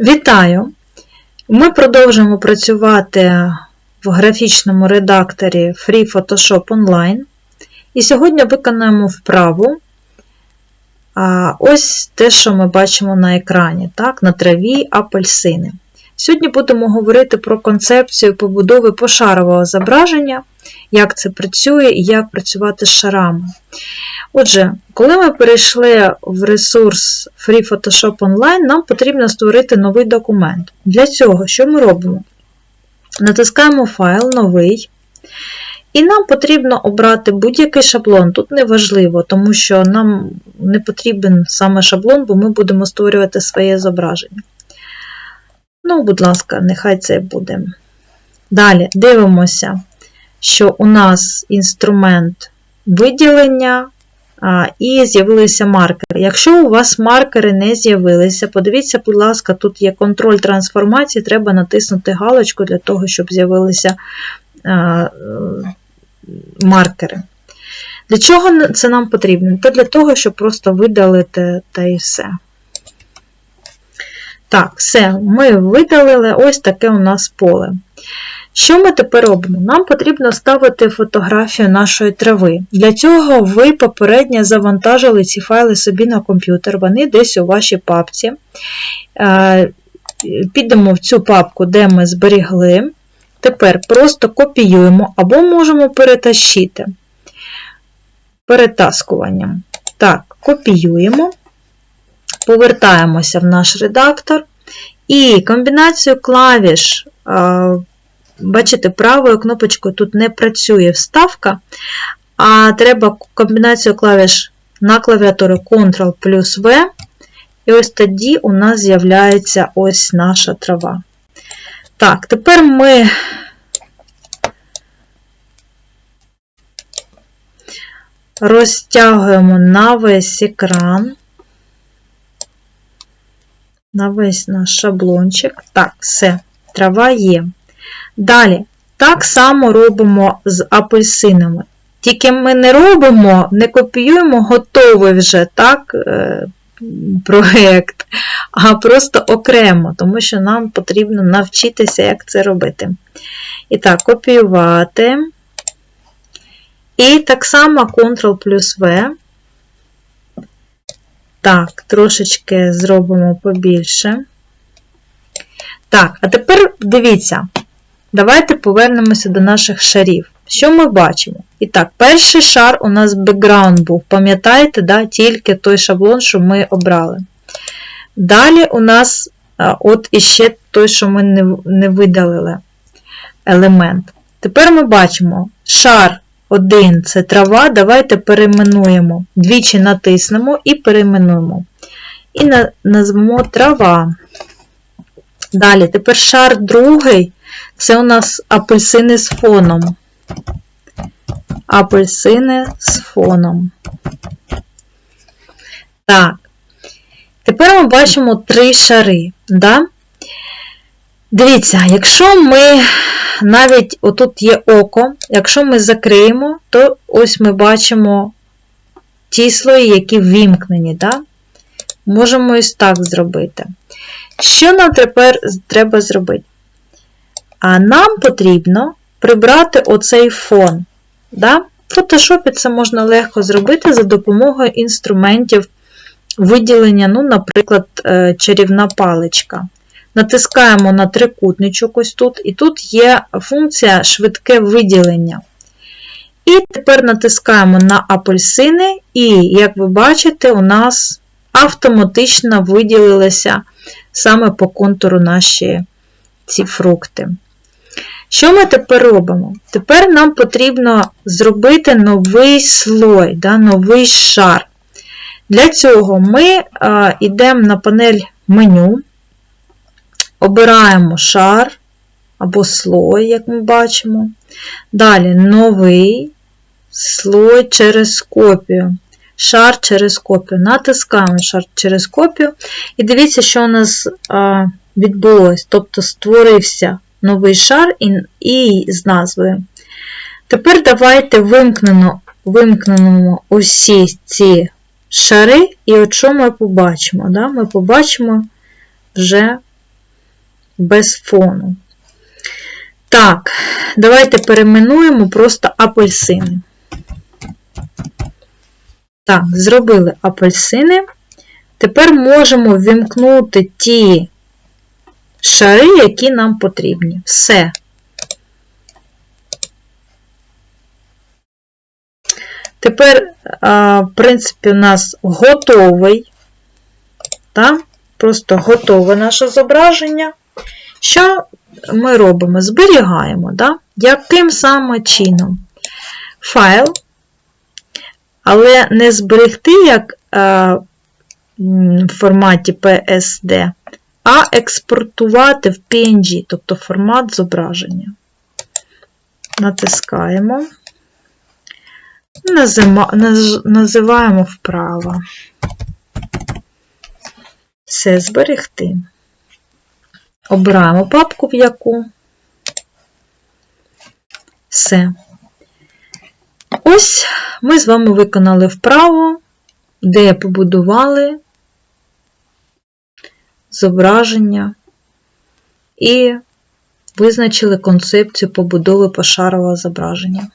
Вітаю! Ми продовжуємо працювати в графічному редакторі Free Photoshop Online. І сьогодні виконаємо вправу. Ось те, що ми бачимо на екрані, так, на траві апельсини. Сьогодні будемо говорити про концепцію побудови пошарового зображення, як це працює і як працювати з шарами. Отже, коли ми перейшли в ресурс Free Photoshop Online, нам потрібно створити новий документ. Для цього що ми робимо? Натискаємо файл, новий. І нам потрібно обрати будь-який шаблон. Тут не важливо, тому що нам не потрібен саме шаблон, бо ми будемо створювати своє зображення. Ну, будь ласка, нехай це буде. Далі дивимося, що у нас інструмент виділення і з'явилися маркери. Якщо у вас маркери не з'явилися, подивіться, будь ласка, тут є контроль трансформації, треба натиснути галочку для того, щоб з'явилися маркери. Для чого це нам потрібно? Та для того, щоб просто видалити та і все. Так, все, ми видалили ось таке у нас поле. Що ми тепер робимо? Нам потрібно ставити фотографію нашої трави. Для цього ви попередньо завантажили ці файли собі на комп'ютер, вони десь у вашій папці. Е, підемо в цю папку, де ми зберігли. Тепер просто копіюємо або можемо перетащити перетаскуванням. Так, копіюємо, повертаємося в наш редактор. І комбінацію клавіш Бачите, правою кнопочкою тут не працює вставка, а треба комбінацію клавіш на клавіатурі Ctrl плюс V. І ось тоді у нас з'являється ось наша трава. Так, тепер ми розтягуємо на весь екран, на весь наш шаблончик. Так, все, трава є. Далі, так само робимо з апельсинами. Тільки ми не робимо, не копіюємо готовий вже так, е, проєкт, а просто окремо, тому що нам потрібно навчитися, як це робити. І так, копіювати. І так само Ctrl плюс V. Так, трошечки зробимо побільше. Так, а тепер дивіться, Давайте повернемося до наших шарів. Що ми бачимо? І так, перший шар у нас бекграунд був. Пам'ятаєте, да, тільки той шаблон, що ми обрали. Далі у нас от іще той, що ми не, не видалили елемент. Тепер ми бачимо шар 1 це трава. Давайте перейменуємо. Двічі натиснемо і перейменуємо. І назвемо трава. Далі, тепер шар другий це у нас апельсини з фоном. Апельсини з фоном. Так. Тепер ми бачимо три шари. Да? Дивіться, якщо ми навіть отут є око, якщо ми закриємо, то ось ми бачимо ті слої, які ввімкнені. Да? Можемо ось так зробити. Що нам тепер треба зробити? А нам потрібно прибрати оцей фон. Да? В фотошопі це можна легко зробити за допомогою інструментів виділення, ну, наприклад, е, чарівна паличка. Натискаємо на трикутничок ось тут, і тут є функція швидке виділення. І тепер натискаємо на апельсини, і, як ви бачите, у нас автоматично виділилися саме по контуру наші ці фрукти. Що ми тепер робимо? Тепер нам потрібно зробити новий слой, да, новий шар. Для цього ми йдемо на панель меню, обираємо шар або слой, як ми бачимо. Далі новий слой через копію. Шар через копію. Натискаємо шар через копію. І дивіться, що у нас відбулось. Тобто створився новий шар і з назвою. Тепер давайте вимкнемо, вимкнемо усі ці шари, і от що ми побачимо? Да? Ми побачимо вже без фону. Так, давайте перейменуємо просто апельсини. Так, зробили апельсини. Тепер можемо ввімкнути ті шари, які нам потрібні. Все. Тепер, в принципі, у нас готовий, так? просто готове наше зображення. Що ми робимо? Зберігаємо, да? яким саме чином? Файл, але не зберегти як в форматі PSD, а експортувати в PNG, тобто формат зображення. Натискаємо, називаємо вправо. Все зберегти. Обираємо папку в яку. Все. Ось ми з вами виконали вправу, де побудували зображення і визначили концепцію побудови пошарового зображення.